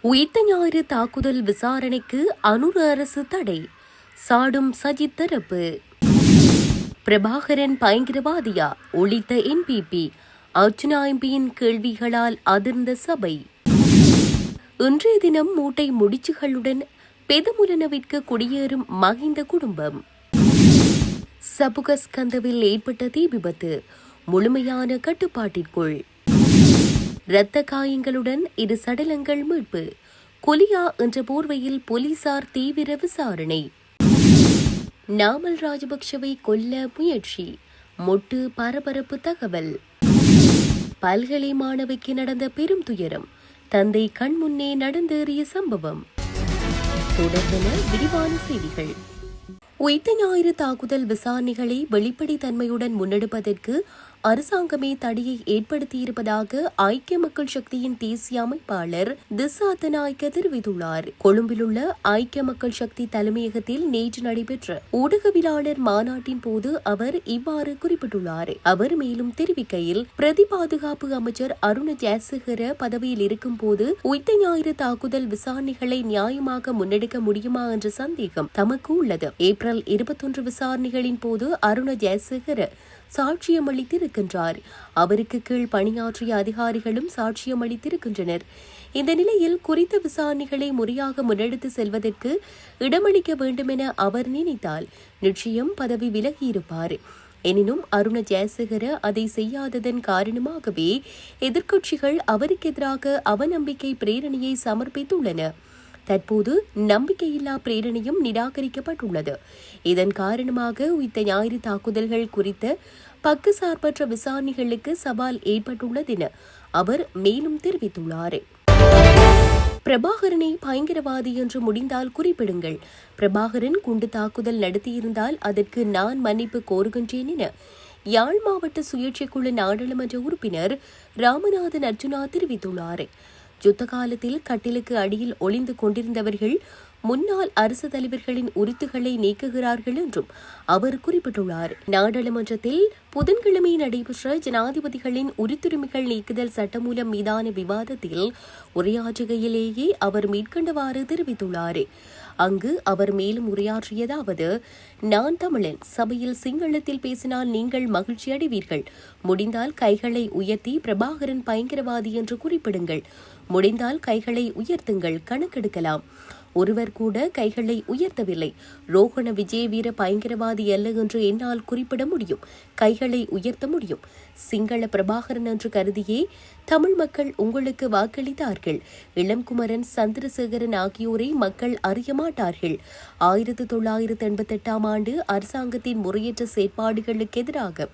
உயிர்த்த ஞாயிறு தாக்குதல் விசாரணைக்கு அனுர அரசு தடை. சாடும் சஜித் தரப்பு. பிரபாகரன் பயங்கரவாதியா? ஒழித்த என்பிபி அர்ச்சுனா எம்பியின் கேள்விகளால் அதிர்ந்த சபை. இன்றைய தினம் மூட்டை முடிச்சுகளுடன் பெதுமுலனவிற்கு குடியேறும் மகிந்த குடும்பம். சபுகஸ்கந்தவில் ஏற்பட்ட தீ விபத்து முழுமையான கட்டுப்பாட்டிற்குள். இரத்த காயங்களுடன் இரு சடலங்கள் மீட்பு. கொலியா என்ற போர்வையில் போலீசார் தீவிர விசாரணை. நாமல் ராஜபக்ஷவை கொல்ல முயற்சி. மொட்டு பரபரப்பு தகவல். பல்கலை மாணவிக்கு நடந்த பெரும் துயரம். தந்தை கண்முன்னே நடந்தேறிய சம்பவம். தொடர்பென விரிவான செய்திகள். உயிர்த்த ஞாயிறு தாக்குதல் விசாரணைகளை வெளிப்படைத்தன்மையுடன் முன்னெடுப்பதற்கு அரசாங்கமே தடையை ஏற்படுத்தியிருப்பதாக ஐக்கிய மக்கள் சக்தியின் தேசிய அமைப்பாளர் திசா தெரிவித்துள்ளார். கொழும்பிலுள்ள ஐக்கிய மக்கள் சக்தி தலைமையகத்தில் நேற்று நடைபெற்ற ஊடகவியலாளர் மாநாட்டின் போது அவர் இவ்வாறு குறிப்பிட்டுள்ளார். அவர் மேலும் தெரிவிக்கையில் பிரதி பாதுகாப்பு அமைச்சர் அருண ஜெயசேகர பதவியில் இருக்கும் போது உயிர்த்த ஞாயிறு தாக்குதல் விசாரணைகளை நியாயமாக முன்னெடுக்க முடியுமா என்ற சந்தேகம் தமக்கு உள்ளது. ஏப்ரல் இருபத்தொன்று விசாரணைகளின் போது அருண ஜெயசேகர சாட்சியம் அளித்திருக்கின்றார் அவருக்கு கீழ் பணியாற்றிய அதிகாரிகளும் சாட்சியம் அளித்திருக்கின்றனர் இந்த நிலையில் குறித்த விசாரணைகளை முறையாக முன்னெடுத்து செல்வதற்கு இடமளிக்க வேண்டுமென அவர் நினைத்தால் நிச்சயம் பதவி விலகியிருப்பார். எனினும் அருண ஜெயசேகர அதை செய்யாததன் காரணமாகவே எதிர்க்கட்சிகள் அவருக்கு எதிராக அவநம்பிக்கை பிரேரணையை சமர்ப்பித்துள்ளன. தற்போது நம்பிக்கையில்லா பிரேரணையும் நிராகரிக்கப்பட்டுள்ளது. இதன் காரணமாக உயிர்த்த ஞாயிறு தாக்குதல்கள் குறித்த பக்கசார்பற்ற விசாரணைகளுக்கு சவால் ஏற்பட்டுள்ளது என அவர் மேலும் தெரிவித்துள்ளார். பிரபாகரனை பயங்கரவாதி என்று முடிந்தால் குறிப்பிடுங்கள். பிரபாகரன் குண்டு தாக்குதல் நடத்தியிருந்தால் அதற்கு நான் மன்னிப்பு கோருகின்றேன் என யாழ் மாவட்ட சுயேட்சைக்குழு நாடாளுமன்ற உறுப்பினர் ராமநாதன் அர்ஜுனா தெரிவித்துள்ளார். யுத்த காலத்தில் கட்டிலுக்கு அடியில் ஒளிந்து கொண்டிருந்தவர்கள் முன்னாள் அரசு தலைவர்களின் உரித்துகளை நீக்குகிறார்கள் என்றும் அவர் குறிப்பிட்டுள்ளார். நாடாளுமன்றத்தில் புதன்கிழமை நடைபெற்ற ஜனாதிபதிகளின் உரித்துரிமைகள் நீக்குதல் சட்டமூலம் மீதான விவாதத்தில் உரையாற்றுகையிலேயே அவர் மேற்கண்டவாறு தெரிவித்துள்ளார். அங்கு அவர் மேலும் உரையாற்றியதாவது நான் தமிழன். சபையில் சிங்களத்தில் பேசினால் நீங்கள் மகிழ்ச்சி அடைவீர்கள். முடிந்தால் கைகளை உயர்த்தி பிரபாகரன் பயங்கரவாதி என்று குறிப்பிடுங்கள். முடிந்தால் கைகளை உயர்த்துங்கள். கணக்கெடுக்கலாம். ஒருவர் கூட கைகளை உயர்த்தவில்லை. ரோகண விஜய வீர பயங்கரவாதி அல்ல என்று என்னால் குறிப்பிட முடியும். கைகளை உயர்த்த முடியும். சிங்கள பிரபாகரன் என்று கருதியே தமிழ் மக்கள் உங்களுக்கு வாக்களித்தார்கள். இளம்குமரன் சந்திரசேகரன் ஆகியோரை மக்கள் அறிய மாட்டார்கள். ஆயிரத்தி தொள்ளாயிரத்தி எண்பத்தி எட்டாம் ஆண்டு அரசாங்கத்தின் முறையற்ற செயற்பாடுகளுக்கு எதிராக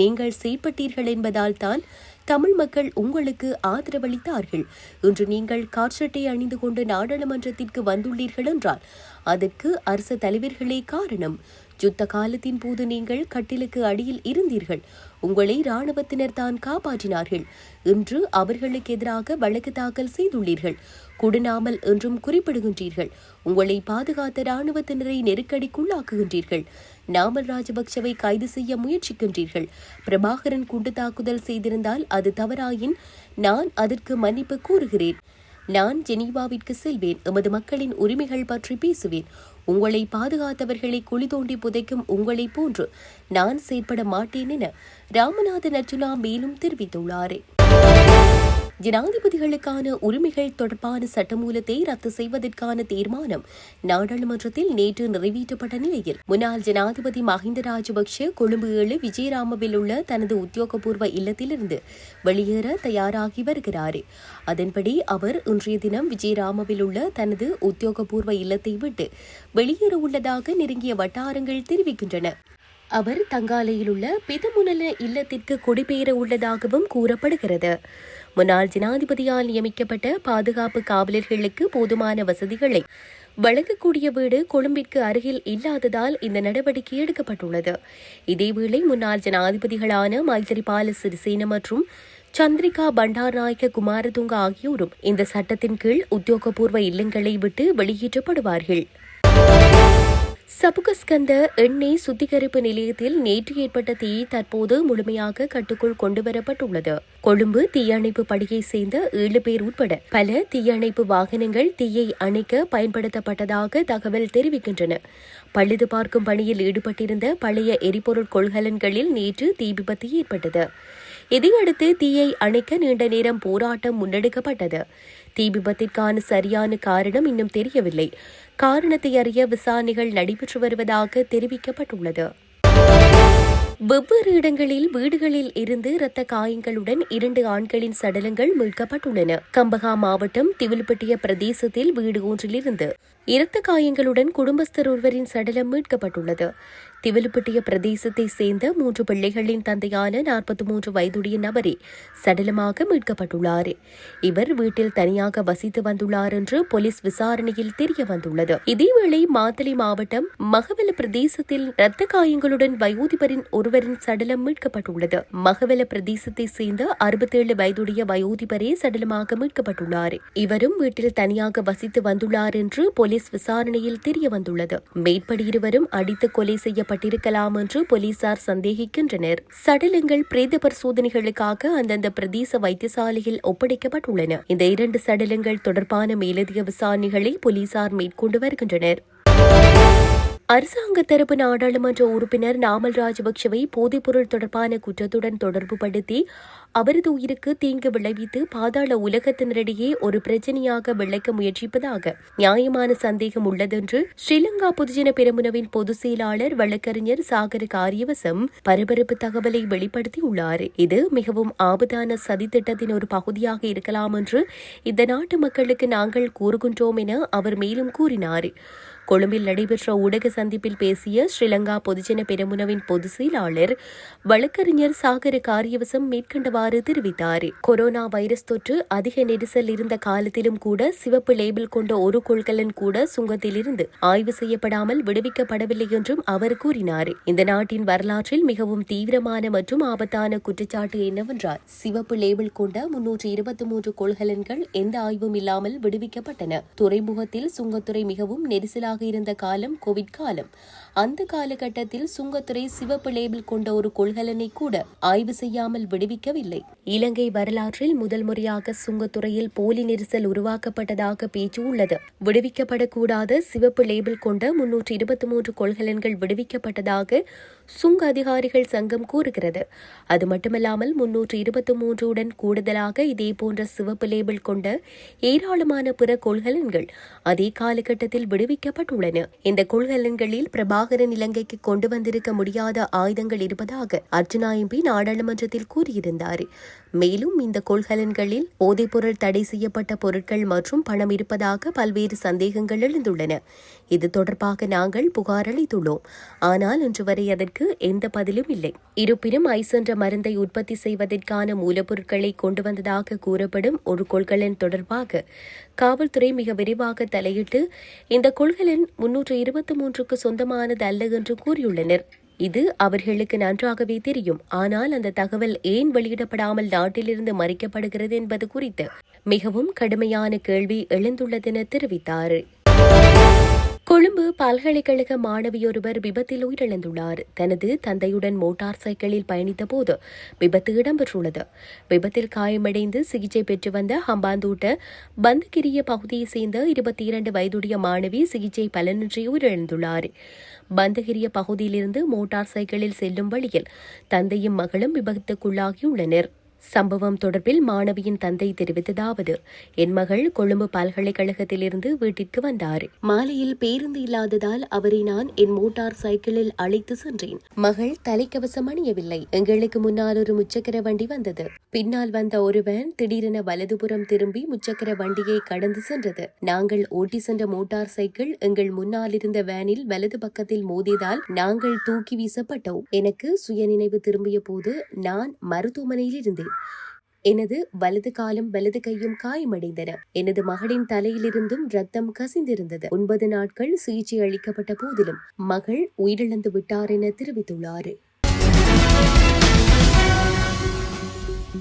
நீங்கள் செயற்பட்டீர்கள் என்பதால் தான் தமிழ் மக்கள் உங்களுக்கு ஆதரவளித்தார்கள். இன்று நீங்கள் காற்சட்டை அணிந்து கொண்டு நாடாளுமன்றத்திற்கு வந்துள்ளீர்கள் என்றால் அதற்கு அரசு தலைவர்களே காரணம். யுத்த காலத்தின் போது நீங்கள் கட்டிலுக்கு அடியில் இருந்தீர்கள். உங்களை இராணுவத்தினர் தான் காப்பாற்றினார்கள். இன்று அவர்களுக்கு எதிராக வழக்கு தாக்கல் செய்துள்ளீர்கள். குடுநாமல் என்றும் குறிப்பிடுகின்றீர்கள். உங்களை பாதுகாத்த ராணுவத்தினரை நெருக்கடிக்குள்ளாக்குகின்றீர்கள். நாமல் ராஜபக்சவை கைது செய்ய முயற்சிக்கின்றீர்கள். பிரபாகரன் குண்டு தாக்குதல் செய்திருந்தால் அது தவறாயின் நான் அதற்கு மன்னிப்பு கூறுகிறேன். நான் ஜெனீவாவிற்கு செல்வேன். எமது மக்களின் உரிமைகள் பற்றி பேசுவேன். உங்களை பாதுகாத்தவர்களை குழி தோண்டி புதைக்கும் உங்களைப் போன்று நான் செயற்பட மாட்டேன் என ராமநாதன் அர்ஜுனா மேலும் தெரிவித்துள்ளார். ஜனாதிபதிகளுக்கான உரிமைகள் தொடர்பான சட்டமூலத்தை ரத்து செய்வதற்கான தீர்மானம் நாடாளுமன்றத்தில் நேற்று நிறைவேற்றப்பட்ட நிலையில். முன்னாள் ஜனாதிபதி மஹிந்த ராஜபக்ஷ கொழும்பு ஏழு விஜயராமவில் உள்ள தனது உத்தியோகபூர்வ இல்லத்திலிருந்து வெளியேற தயாராகி வருகிறார். அதன்படி அவர் இன்றைய தினம் விஜயராமவில் உள்ள தனது உத்தியோகபூர்வ இல்லத்தை விட்டு வெளியேற உள்ளதாக நெருங்கிய வட்டாரங்கள் தெரிவிக்கின்றன. அவர் தங்காலையில் உள்ள பிதமுனல இல்லத்திற்கு குடிபெயர உள்ளதாகவும் கூறப்படுகிறது. முன்னாள் ஜனாதிபதியால் நியமிக்கப்பட்ட பாதுகாப்பு காவலர்களுக்கு போதுமான வசதிகளை வழங்கக்கூடிய வீடு கொழும்பிற்கு அருகில் இல்லாததால் இந்த நடவடிக்கை எடுக்கப்பட்டுள்ளது. இதேவேளை முன்னாள் ஜனாதிபதிகளான மைத்திரிபால சிறிசேன மற்றும் சந்திரிகா பண்டாரநாயக்க குமாரதுங்க ஆகியோரும் இந்த சட்டத்தின் கீழ் உத்தியோகபூர்வ இல்லங்களை விட்டு வெளியேற்றப்படுவார்கள். சபுகஸ்கந்த எண்ணெய் சுத்திகரிப்பு நிலையத்தில் நேற்று ஏற்பட்ட தீ தற்போது முழுமையாக கட்டுக்குள் கொண்டுவரப்பட்டுள்ளது. கொழும்பு தீயணைப்பு படையை சேர்ந்த ஏழு பேர் உட்பட பல தீயணைப்பு வாகனங்கள் தீயை அணைக்க பயன்படுத்தப்பட்டதாக தகவல் தெரிவிக்கின்றன. பழுது பார்க்கும் பணியில் ஈடுபட்டிருந்த பழைய எரிபொருள் கொள்கலன்களில் நேற்று தீ விபத்து ஏற்பட்டது. இதையடுத்து தீயை அணைக்க நீண்ட நேரம் போராட்டம் முன்னெடுக்கப்பட்டது. தீ விபத்திற்கான சரியான காரணம் இன்னும் தெரியவில்லை. காரணத்தை அறிய விசாரணைகள் நடைபெற்று வருவதாக தெரிவிக்கப்பட்டுள்ளது. வெவ்வேறு இடங்களில் வீடுகளில் இருந்து இரத்த காயங்களுடன் இரண்டு ஆண்களின் சடலங்கள் மீட்கப்பட்டுள்ளன. கம்பகா மாவட்டம் திவில்பட்டிய பிரதேசத்தில் வீடு ஒன்றிலிருந்து இரத்த காயங்களுடன் குடும்பஸ்தர் ஒருவரின் சடலம் மீட்கப்பட்டுள்ளது. திவிலுப்பட்டிய பிரதேசத்தை சேர்ந்த மூன்று பிள்ளைகளின் தந்தையான நாற்பத்தி மூன்று வயதுடைய நபரே சடலமாக மீட்கப்பட்டுள்ளார். இவர் வீட்டில் தனியாக வசித்து வந்துள்ளார் என்று போலீஸ் விசாரணையில் தெரிய வந்துள்ளது இதேவேளை மாத்தளை மாவட்டம் மகவல பிரதேசத்தில் இரத்த காயங்களுடன் வயோதிபரின் ஒருவரின் சடலம் மீட்கப்பட்டுள்ளது. மகவல பிரதேசத்தை சேர்ந்த அறுபத்தேழு வயதுடைய வயோதிபரே சடலமாக மீட்கப்பட்டுள்ளார். இவரும் வீட்டில் தனியாக வசித்து வந்துள்ளார் என்று போலீஸ் விசாரணையில் தெரிய வந்துள்ளது மேற்படி இருவரும் அடித்து கொலை செய்யப்பட்டிருக்கலாம் என்று போலீசார் சந்தேகிக்கின்றனர். சடலங்கள் பிரேத பரிசோதனைகளுக்காக அந்தந்த பிரதேச வைத்தியசாலையில் ஒப்படைக்கப்பட்டுள்ளன. இந்த இரண்டு சடலங்கள் தொடர்பான மேலதிக விசாரணைகளை போலீசார் மேற்கொண்டு வருகின்றனர். அரசாங்க தரப்பு நாடாளுமன்ற உறுப்பினர் நாமல் ராஜபக்சவை போதைப்பொருள் தொடர்பான குற்றத்துடன் தொடர்புபடுத்தி அவரது உயிருக்கு தீங்கு விளைவித்து பாதாள உலகத்தினரிடையே ஒரு பிரச்சனையாக விளைக்க முயற்சிப்பதாக நியாயமான சந்தேகம் உள்ளதென்று ஸ்ரீலங்கா பொதுஜன பெருமுனவின் பொதுச் செயலாளர் வழக்கறிஞர் சாகர காரியவசம் பரபரப்பு தகவலை வெளிப்படுத்தியுள்ளார். இது மிகவும் ஆபத்தான சதித்திட்டத்தின் ஒரு பகுதியாக இருக்கலாம் என்று இந்த நாட்டு மக்களுக்கு நாங்கள் கூறுகின்றோம் என அவர் மேலும் கூறினார். கொழும்பில் நடைபெற்ற ஊடக சந்திப்பில் பேசிய ஸ்ரீலங்கா பொதுஜன பெருமுனவின் பொதுச் செயலாளர் வழக்கறிஞர் சாகர காரியவசம் மேற்கண்டவாறு தெரிவித்தார். கொரோனா வைரஸ் தொற்று அதிக நெரிசல் இருந்த காலத்திலும் கூட சிவப்பு லேபிள் கொண்ட ஒரு கொள்கலன் கூட சுங்கத்திலிருந்து ஆய்வு செய்யப்படாமல் விடுவிக்கப்படவில்லை என்றும் அவர் கூறினார். இந்த நாட்டின் வரலாற்றில் மிகவும் தீவிரமான மற்றும் ஆபத்தான குற்றச்சாட்டு என்னவென்றால் சிவப்பு லேபிள் கொண்ட முன்னூற்று இருபத்தி மூன்று கொள்கலன்கள் எந்த ஆய்வும் இல்லாமல் விடுவிக்கப்பட்டன. துறைமுகத்தில் சுங்கத்துறை மிகவும் நெரிசலாக இருந்த காலம் கோவிட் காலம். அந்த காலகட்டத்தில் சுங்கத்துறை சிவப்பு லேபிள் கொண்ட ஒரு கொள்கலனை கூட ஆய்வு செய்யாமல் விடுவிக்கவில்லை. இலங்கை வரலாற்றில் முதல் முறையாக சுங்கத்துறையில் போலி நெரிசல் உருவாக்கப்பட்டதாக பேச்சு உள்ளது. விடுவிக்கப்படக்கூடாத சிவப்பு லேபிள் கொண்ட முன்னூற்று இருபத்தி மூன்று கொள்கலன்கள் விடுவிக்கப்பட்டதாக சுங்க அதிகாரிகள் சங்கம் கூறுகிறது. அது மட்டுமல்லாமல் முன்னூற்று இருபத்தி மூன்றுடன் கூடுதலாக இதேபோன்ற சிவப்பு லேபிள் கொண்ட ஏராளமான பிற கொள்கலன்கள் அதே காலகட்டத்தில் விடுவிக்கப்பட்டுள்ளன இந்த கொள்கலன்களில் பிரபாகரன் இலங்கைக்கு கொண்டு வந்திருக்க முடியாத ஆயுதங்கள் இருப்பதாக அர்ஜுனா எம்பி நாடாளுமன்றத்தில் கூறியிருந்தார். மேலும் இந்த கொள்கலன்களில் போதைப்பொருள் தடை செய்யப்பட்ட பொருட்கள் மற்றும் பணம் இருப்பதாக பல்வேறு சந்தேகங்கள் எழுந்துள்ளன. இது தொடர்பாக நாங்கள் புகார் அளித்துள்ளோம். ஆனால் இன்று வரை அதற்கு எந்த பதிலும் இல்லை. இருப்பினும் ஐஸ் என்ற மருந்தை உற்பத்தி செய்வதற்கான மூலப்பொருட்களை கொண்டு வந்ததாக கூறப்படும் ஒரு கொள்கலன் தொடர்பாக காவல்துறை மிக விரைவாக தலையிட்டு இந்த கொள்கலன் முன்னூற்று இருபத்தி மூன்றுக்கு சொந்தமானது அல்ல என்று கூறியுள்ளனர். இது அவர்களுக்கு நன்றாகவே தெரியும். ஆனால் அந்த தகவல் ஏன் வெளியிடப்படாமல் நாட்டிலிருந்து மறைக்கப்படுகிறது என்பது குறித்து மிகவும் கடுமையான கேள்வி எழுந்துள்ளதென தெரிவித்தார். கொழும்பு பல்கலைக்கழக மாணவியொருவர் விபத்தில் உயிரிழந்துள்ளார். தனது தந்தையுடன் மோட்டார் சைக்கிளில் பயணித்த போது விபத்து இடம்பெற்றுள்ளது. விபத்தில் காயமடைந்து சிகிச்சை பெற்று வந்த ஹம்பாந்தூட்ட பந்துகிரிய பகுதியைச் சேர்ந்த இருபத்தி இரண்டு வயதுடைய மாணவி சிகிச்சை பலனின்றி உயிரிழந்துள்ளார். பந்துகிரிய பகுதியிலிருந்து மோட்டார் சைக்கிளில் செல்லும் வழியில் தந்தையும் மகளும் விபத்துக்குள்ளாகியுள்ளனர். சம்பவம் தொடர்பில் மாணவியின் தந்தை தெரிவித்ததாவது என் மகள் கொழும்பு பல்கலைக்கழகத்திலிருந்து வீட்டிற்கு வந்தார். மாலையில் பேருந்து இல்லாததால் அவரை நான் என் மோட்டார் சைக்கிளில் அழைத்து சென்றேன். மகள் தலைக்கவசம் அணியவில்லை. எங்களுக்கு முன்னால் ஒரு முச்சக்கர வண்டி வந்தது. பின்னால் வந்த ஒருவன் திடீரென வலதுபுறம் திரும்பி முச்சக்கர வண்டியை கடந்து சென்றது. நாங்கள் ஓட்டி சென்ற மோட்டார் சைக்கிள் எங்கள் முன்னால் இருந்த வேனில் வலது பக்கத்தில் மோதியதால் நாங்கள் தூக்கி வீசப்பட்டோம். எனக்கு சுயநினைவு திரும்பிய போது நான் மருத்துவமனையில் இருந்தேன். எனது வலது காலும் வலது கையும் காயமடைந்தன. எனது மகளின் தலையிலிருந்தும் ரத்தம் கசிந்திருந்தது. ஒன்பது நாட்கள் சிகிச்சை அளிக்கப்பட்ட போதிலும் மகள் உயிரிழந்து விட்டார் என தெரிவித்துள்ளார்.